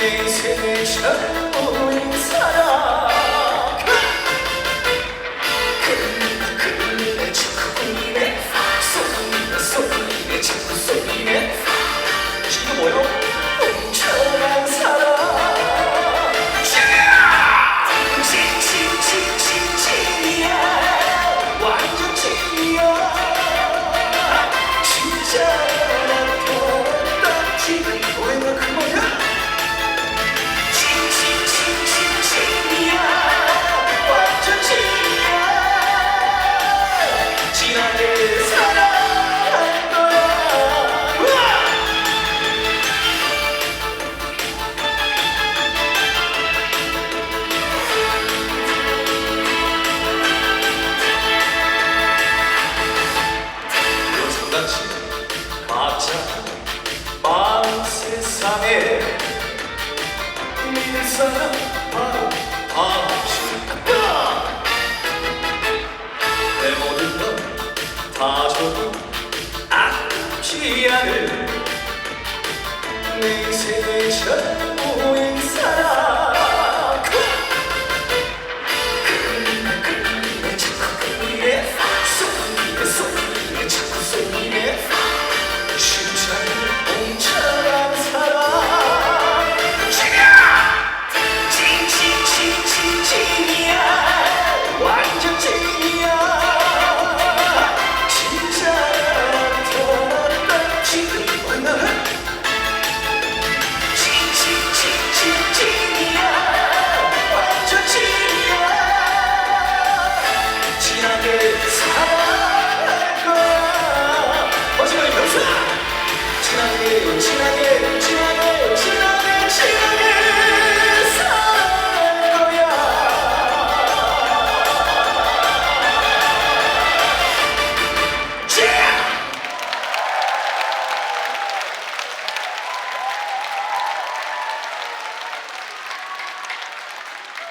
내 인생의 첫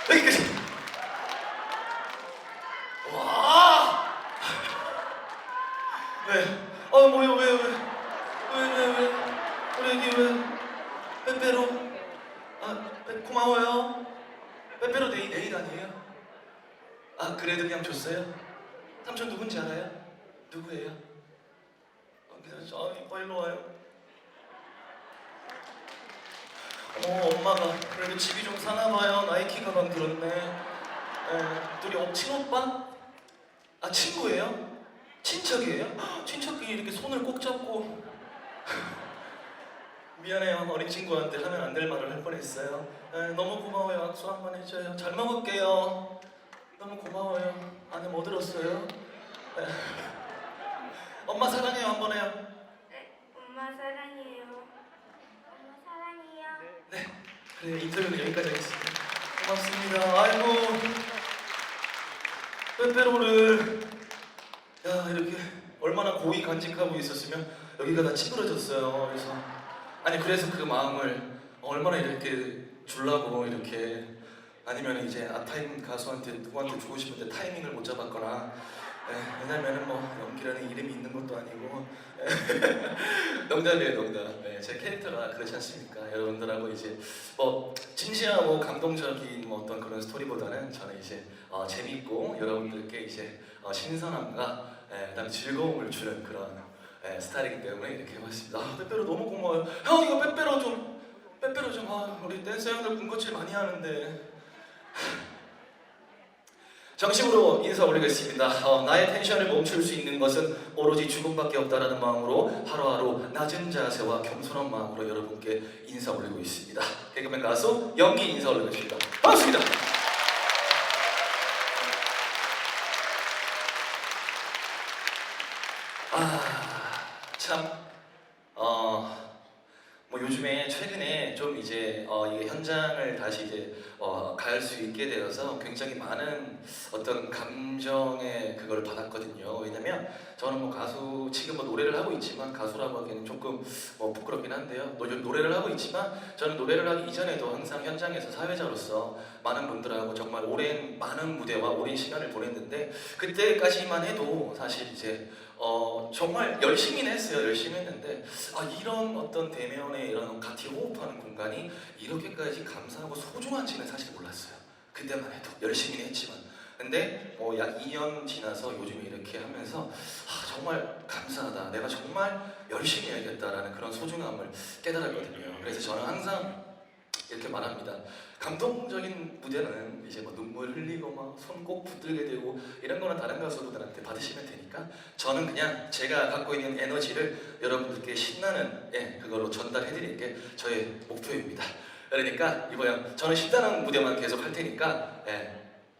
Ai, que... 엄마 사랑해요 한 번 해요 네, 엄마 사랑해요. 엄마 사랑해요. 네, 그래 인터뷰는 여기까지 하겠습니다. 고맙습니다. 아이고 빼빼로를 야 이렇게 얼마나 고이 간직하고 있었으면 여기가 다 찌그러졌어요. 그래서 아니 그래서 그 마음을 얼마나 이렇게 줄라고 이렇게 아니면 이제 아타임 가수한테 누구한테 주고 싶은데 타이밍을 못 잡았거나 예, 왜냐면은 뭐 연기라는 이름이 있는 것도 아니고. 농담이에요 농담. 네, 제 캐릭터가 그렇지 않습니까? 여러분들하고 이제 뭐 진지하고 감동적인 뭐 어떤 그런 스토리보다는 저는 이제 어, 재밌고 여러분들께 이제 어, 신선함과 예, 그다음에 즐거움을 주는 그런 예, 스타일이기 때문에 이렇게 해봤습니다. 아, 빼빼로 너무 고마워요. 형 이거 빼빼로 좀 빼빼로 좀 아, 우리 댄서 형들 군것질 많이 하는데 정식으로 인사 올리겠습니다. 어, 나의 텐션을 멈출 수 있는 것은 오로지 죽음밖에 없다라는 마음으로 하루하루 낮은 자세와 겸손한 마음으로 여러분께 인사 올리고 있습니다. 개그맨 가수 연기 인사 올리겠습니다. 반갑습니다. 아, 참, 어, 뭐 요즘에 최근에 좀 이제 어, 이게 현장을 다시 이제 어, 갈 수 있게 되어서 굉장히 많은 어떤 감정의 그걸 받았거든요. 왜냐면 저는 뭐 가수 지금 뭐 노래를 하고 있지만 가수라고 하기에는 조금 뭐 부끄럽긴 한데요. 노, 노래를 하고 있지만 저는 노래를 하기 이전에도 항상 현장에서 사회자로서 많은 분들하고 정말 오랜 많은 무대와 오랜 시간을 보냈는데 그때까지만 해도 사실 이제 어, 정말 열심히는 했어요. 열심히 했는데 아, 이런 어떤 대면의 이런 같이 호흡하는 공간이 이렇게까지 감사하고 소중한 지는 사실 몰랐어요. 그때만 해도 열심히는 했지만. 근데 뭐 약 2년 지나서 요즘에 이렇게 하면서 아, 정말 감사하다. 내가 정말 열심히 해야겠다라는 그런 소중함을 깨달았거든요. 그래서 저는 항상 이렇게 말합니다. 감동적인 무대는 이제 뭐 눈물 흘리고 막 손 꼭 붙들게 되고 이런 거는 다른 가수들한테 받으시면 되니까 저는 그냥 제가 갖고 있는 에너지를 여러분들께 신나는 예, 그걸로 전달해 드리는 게 저의 목표입니다. 그러니까 이번에 저는 신나는 무대만 계속 할 테니까 예,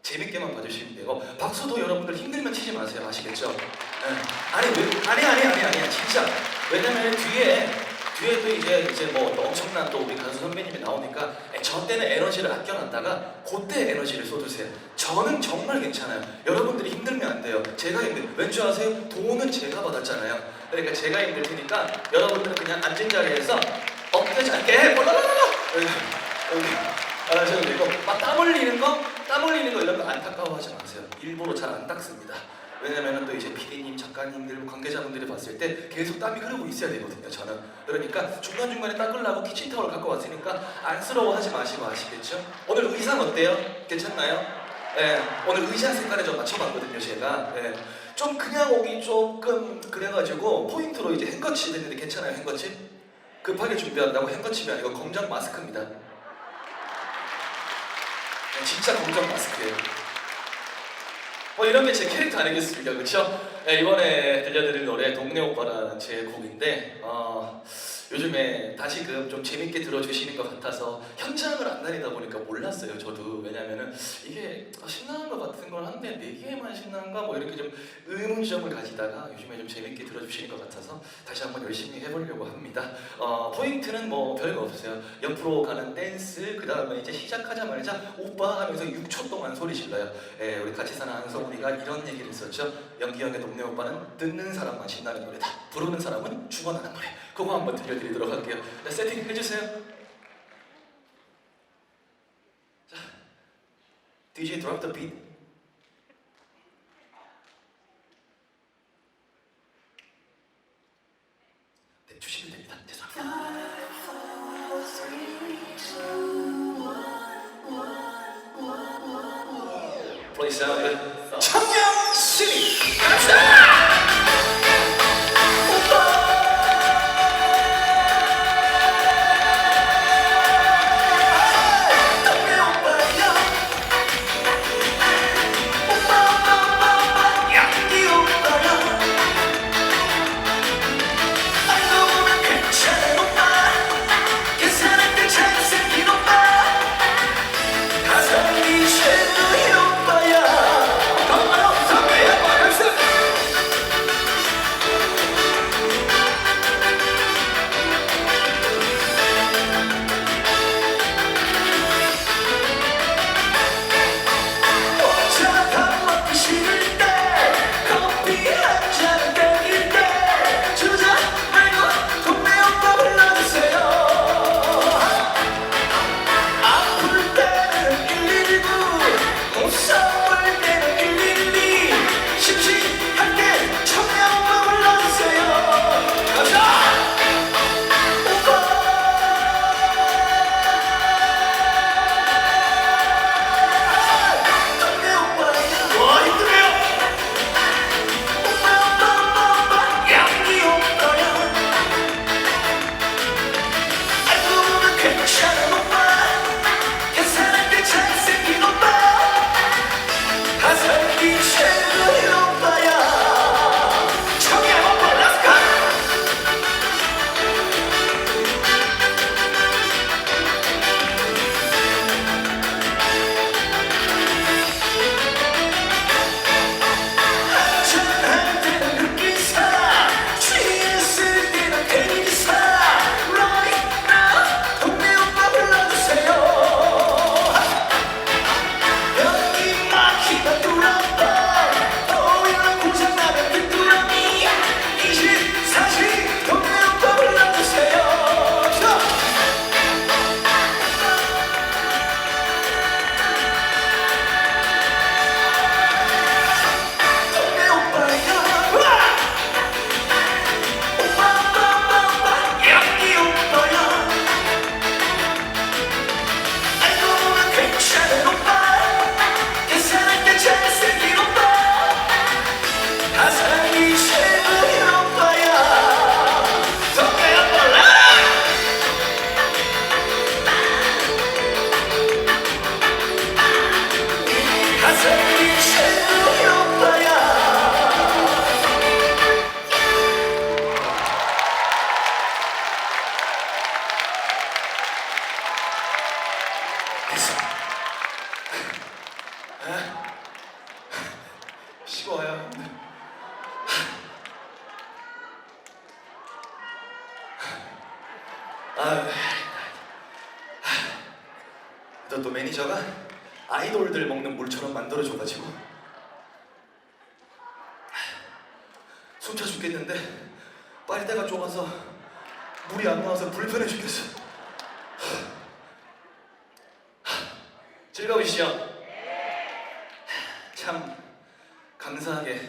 재밌게만 봐주시면 되고 박수도 여러분들 힘들면 치지 마세요. 아시겠죠? 예. 아니 왜, 아니 아니 아니 아니 진짜 왜냐면 뒤에 뒤에 또 이제 이제 뭐 또 엄청난 또 우리 가수 선배님이 나오니까 에, 저 때는 에너지를 아껴놨다가 그때 에너지를 쏟으세요. 저는 정말 괜찮아요. 여러분들이 힘들면 안 돼요. 제가 힘들. 왠지 아세요? 돈은 제가 받았잖아요. 그러니까 제가 힘들 테니까 여러분들은 그냥 앉은 자리에서 엎드지 않게 볼라라라 여기 여기 안 하셔도 되고 막 땀 흘리는 거, 땀 흘리는 거 이런 거 안타까워하지 마세요. 일부러 잘 안 닦습니다. 왜냐면은 또 이제 PD님, 작가님들, 관계자분들이 봤을 때 계속 땀이 흐르고 있어야 되거든요. 저는 그러니까 중간 중간에 닦으려고 키친타월 갖고 왔으니까 안쓰러워하지 마시고 아시겠죠? 오늘 의상 어때요? 괜찮나요? 네, 오늘 의상 색깔에 좀 맞춰봤거든요, 제가. 네. 좀 그냥 오기 조금 그래가지고 포인트로 이제 행거칩 했는데 괜찮아요, 행거칩? 급하게 준비한다고 행거칩이 아니고 검정 마스크입니다. 네, 진짜 검정 마스크예요. 뭐 이런 게 제 캐릭터 아니겠습니까, 그렇죠? 이번에 들려드릴 노래 동네 오빠라는 제 곡인데 어, 요즘에 다시금 좀 재밌게 들어주시는 것 같아서 현장을 안 다니다 보니까 몰랐어요, 저도 왜냐면은 이게 신나는 것 같은 걸 한데 내게만 신나는가 뭐 이렇게 좀 의문점을 가지다가 요즘에 좀 재밌게 들어주시는 것 같아서 다시 한번 열심히 해보려고 합니다. 어, 포인트는 뭐 별거 없어요. 옆으로 가는 댄스, 그 다음에 이제 시작하자마자 오빠 하면서 6초 동안 소리 질러요. 예, 우리 같이 사는 한성훈이가 이런 얘기를 했었죠. 연기 형의 동네 오빠는 듣는 사람만 신나는 노래다. 부르는 사람은 죽어나는 노래. 그거 한번 들려드리도록 할게요. 네, 세팅 해주세요. 자, DJ drop the beat. 네, 주시면 됩니다. 죄송합니다. 플레 아유, 또, 또 매니저가 아이돌들 먹는 물처럼 만들어줘가지고 숨차 죽겠는데 빨대가 좁아서 물이 안 나와서 불편해 죽겠어. 즐거우시죠? 참 감사하게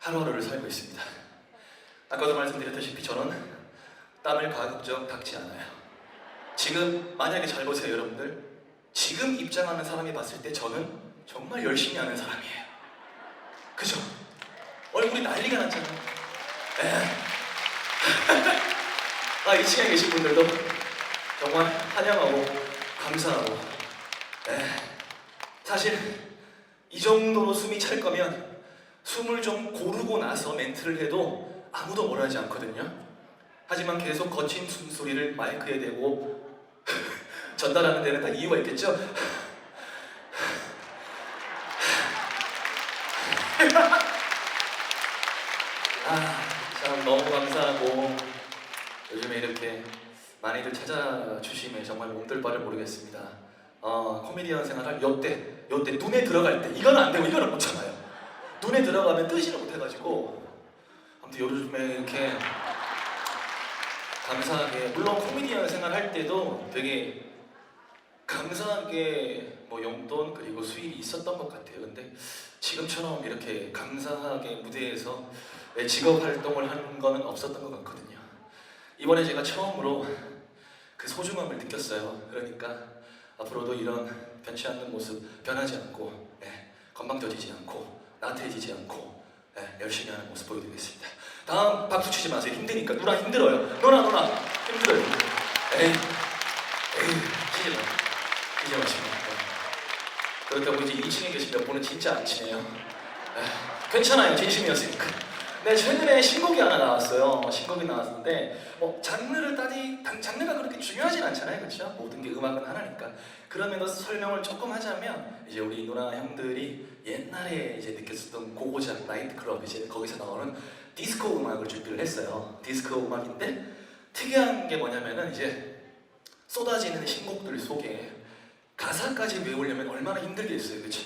하루하루를 살고 있습니다. 아까도 말씀드렸다시피 저는 땀을 가급적 닦지 않아요. 지금 만약에 잘 보세요, 여러분들. 지금 입장하는 사람이 봤을 때 저는 정말 열심히 하는 사람이에요. 그죠? 얼굴이 난리가 났잖아요. 에. 아, 2층에 계신 분들도 정말 환영하고 감사하고. 에. 사실 이 정도로 숨이 찰 거면 숨을 좀 고르고 나서 멘트를 해도 아무도 뭐라 하지 않거든요. 하지만 계속 거친 숨소리를 마이크에 대고 전달하는 데는 다 이유가 있겠죠? 아, 참 너무 감사하고 요즘에 이렇게 많이들 찾아주심에 정말 몸둘 바를 모르겠습니다. 어, 코미디언 생활할 요때, 요때 눈에 들어갈 때 이거는 안 되고 이거는 못 참아요. 눈에 들어가면 뜨지를 못해가지고 아무튼 요즘에 이렇게 감사하게 물론 코미디언 생활할 때도 되게 감사하게 뭐 용돈 그리고 수입이 있었던 것 같아요. 근데 지금처럼 이렇게 감사하게 무대에서 내 직업 활동을 하는 거는 없었던 것 같거든요. 이번에 제가 처음으로 그 소중함을 느꼈어요. 그러니까 앞으로도 이런 변치 않는 모습 변하지 않고 네, 건방져지지 않고 나태해지지 않고 네, 열심히 하는 모습 보여드리겠습니다. 다음 박수 치지 마세요. 힘드니까 누나 힘들어요. 누나 누나 힘들어요. 에이 에이 치지 마. 치지 마시고. 네. 그렇다고 이제 2층에 계신 몇 분은 진짜 안 치네요. 에이, 괜찮아요. 진심이었으니까. 네, 최근에 신곡이 하나 나왔어요. 신곡이 나왔는데 뭐 장르를 따지 당- 장르가 그렇게 중요하진 않잖아요, 그렇죠? 모든 게 음악은 하나니까. 그러면 설명을 조금 하자면 이제 우리 누나 형들이 옛날에 이제 느꼈었던 고고작 나이트클럽 이제 거기서 나오는 디스코 음악을 준비를 했어요. 디스코 음악인데 특이한 게 뭐냐면은 이제 쏟아지는 신곡들 속에 가사까지 외우려면 얼마나 힘들겠어요, 그렇죠?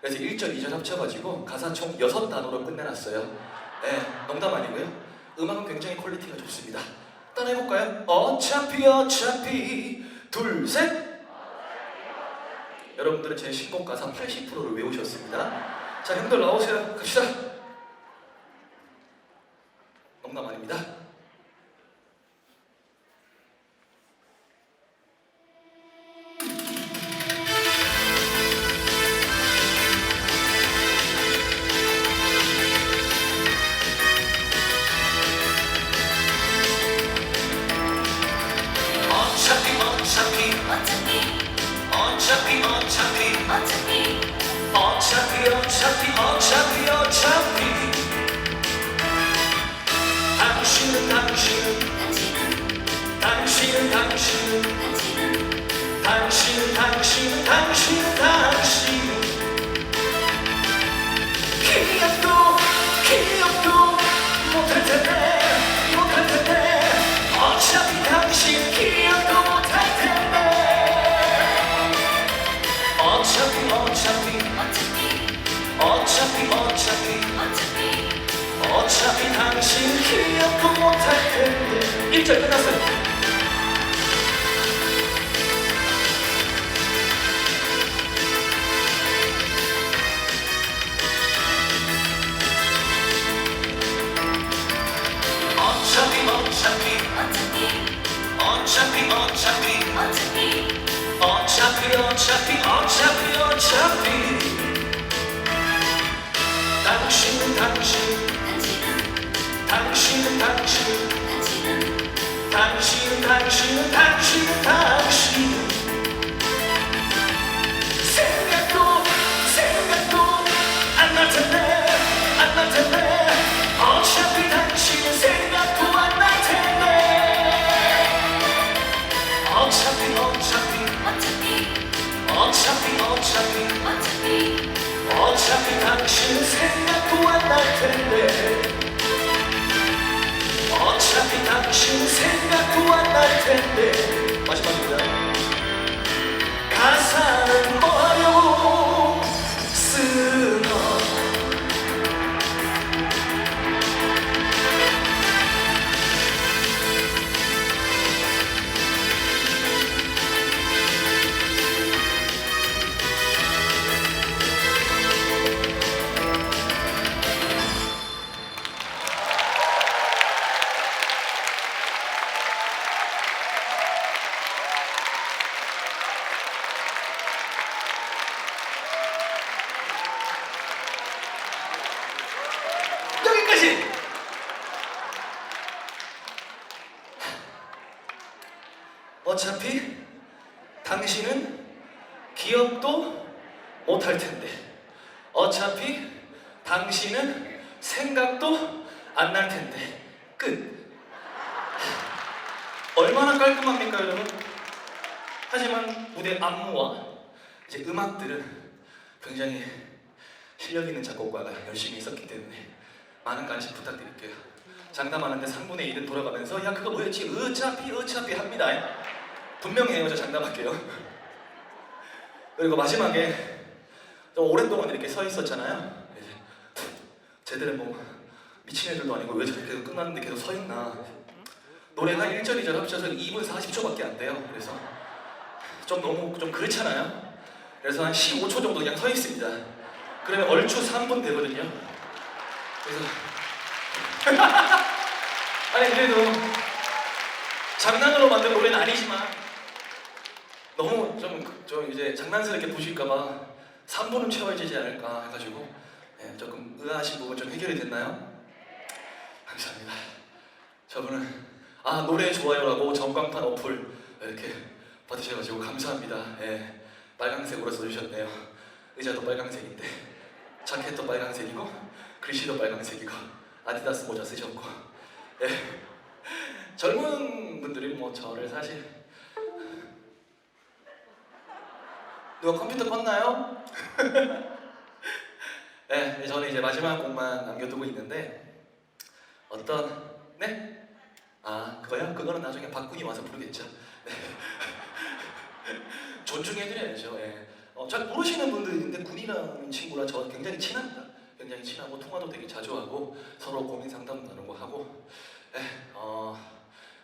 그래서 1절, 2절 합쳐가지고 가사 총 6단어로 끝내놨어요. 네, 농담 아니고요. 음악은 굉장히 퀄리티가 좋습니다. 따라 해볼까요? 어차피 어차피 둘 셋. 여러분들은 제 신곡 가사 80%를 외우셨습니다. 자, 형들 나오세요. 갑시다. 농담 아닙니다. 어차피 어차피 어차피. 당신은 당신은. 당신은 당신은. 당신은 당신은 당신은 당신은 어차피 당신 기억도 못할 텐데. 1절 끝났어요. 어차피 어차피. 어차피. 어차피 어차피. 어차피. 어차피 어차피 당신은 당신 당신은 당신. 당신은 당신은 당신은 당신. 생각도 생각도 안 날 텐데 안 날 텐데 어차피 당신은 생각도 안 날 텐데 어차피 어차피. 어차피 어차피. 어차피. 당신은 생각도 안 날 텐데 생각도 안 날 텐데? 마지막입니다 어차피 당신은 생각도 안 날 텐데 끝 얼마나 깔끔합니까 여러분 하지만 무대 안무와 이제 음악들은 굉장히 실력 있는 작곡가가 열심히 했었기 때문에 많은 관심 부탁드릴게요. 장담하는데 3분의 1은 돌아가면서 야 그거 뭐였지? 어차피 어차피 합니다. 분명히 해요. 저 장담할게요. 그리고 마지막에 좀 오랫동안 이렇게 서 있었잖아요. 쟤들은 뭐 미친 애들도 아니고 왜 저렇게 계속 끝났는데 계속 서 있나. 노래가 1절 2절 합쳐서 2분 40초밖에 안 돼요. 그래서 좀 너무 좀 그렇잖아요. 그래서 한 15초 정도 그냥 서 있습니다. 그러면 얼추 3분 되거든요. 그래서 아니 그래도 장난으로 만든 노래는 아니지만 너무 좀, 좀 이제 장난스럽게 보실까봐 3분은 채워지지 않을까 해가지고 예, 조금 의아하신 부분 좀 해결이 됐나요? 감사합니다. 저분은 아 노래 좋아요라고 전광판 어플 이렇게 받으셔가지고 감사합니다. 예, 빨강색으로 써주셨네요. 의자도 빨강색인데 자켓도 빨강색이고 글씨도 빨강색이고 아디다스 모자 쓰셨고 예. 젊은 분들이 뭐 저를 사실 누가 컴퓨터 껐나요? 네, 저는 이제 마지막 곡만 남겨두고 있는데 어떤 네? 아 그거요? 그거는 나중에 박군이 와서 부르겠죠. 네. 존중해드려야죠. 예. 어, 잘 모르시는 분들이 있는데 군이라는 친구랑 저 굉장히 친합니다. 굉장히 친하고 통화도 되게 자주 하고 서로 고민 상담 나누고 하고 에, 어,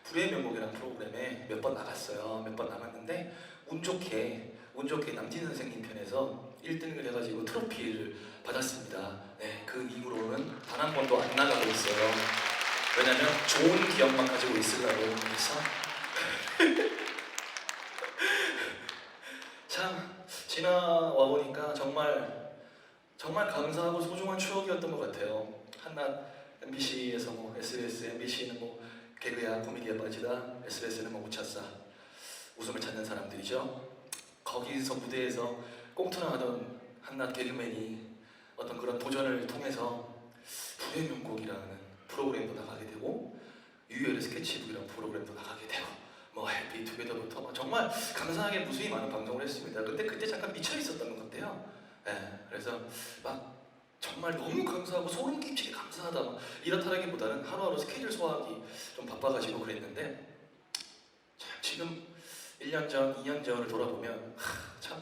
불의 명곡이라는 프로그램에 몇 번 나갔어요. 몇 번 나갔는데 운 좋게 운 좋게 남진 선생님 편에서 1등을 해가지고 트로피를 받았습니다. 네, 그 이후로는 단 한 번도 안 나가고 있어요. 왜냐면 좋은 기억만 가지고 있으려고 그래서 참 지나와 보니까 정말 정말 감사하고 소중한 추억이었던 것 같아요. 한낱 MBC에서 뭐 SBS, MBC는 뭐 개그야 코미디에 빠지다, SBS는 뭐 우차싸 웃음을 찾는 사람들이죠. 거기서 무대에서 꽁트나 하던 한낱 개그맨이 어떤 그런 도전을 통해서 불의 명곡이라는 프로그램도 나가게 되고 유열의 스케치북이라는 프로그램도 나가게 되고 뭐 해피 투게더부터 뭐 정말 감사하게 무수히 많은 방송을 했습니다. 근데 그때 잠깐 미쳐 있었던 것 같아요. 예, 그래서 막 정말 너무 감사하고 소름 끼치게 감사하다 막 이렇다라기보다는 하루하루 스케줄 소화하기 좀 바빠가지고 그랬는데 참 지금 1년 전, 2년 전을 돌아보면 하, 참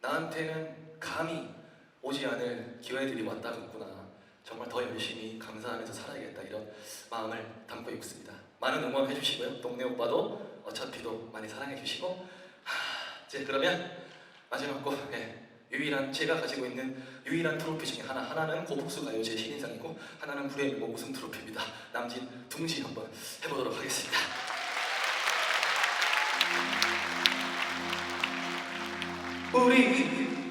나한테는 감히 오지 않을 기회들이 왔다겠구나. 정말 더 열심히 감사하면서 살아야겠다 이런 마음을 담고 있습니다. 많은 응원 해 주시고요. 동네 오빠도 어차피도 많이 사랑해 주시고. 하, 이제 그러면 마지막 곡 예, 유일한 제가 가지고 있는 유일한 트로피 중에 하나. 하나는 고북수 가요 제 신인상이고 하나는 불의 뭐 우승 트로피입니다. 남진 둥지 한번 해보도록 하겠습니다 우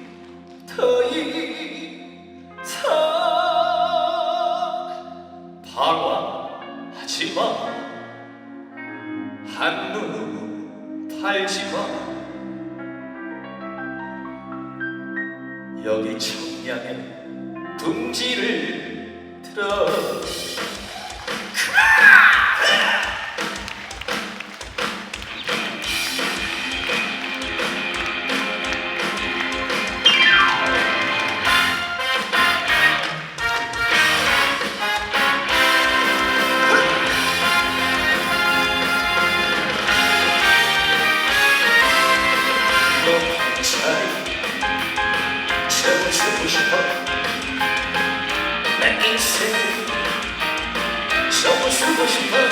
Christmas.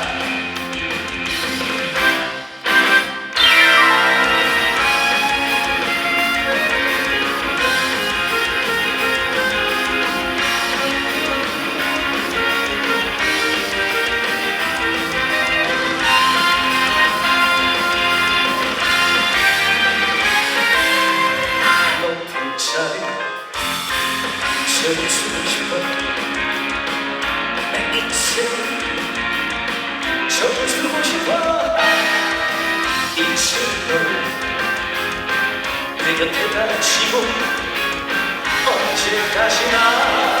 곁에 닥치고 언제 다시나.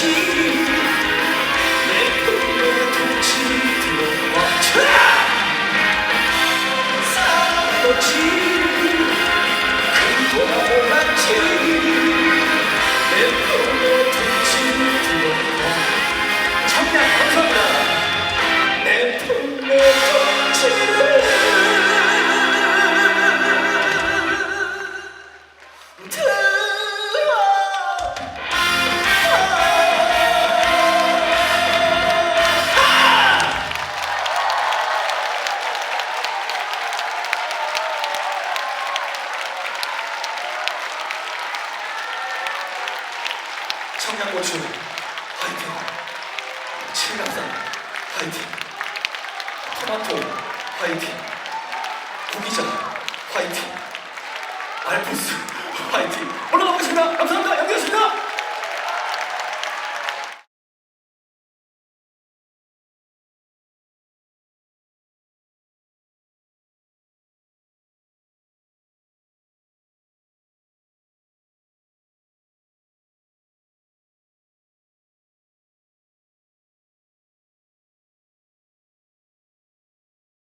to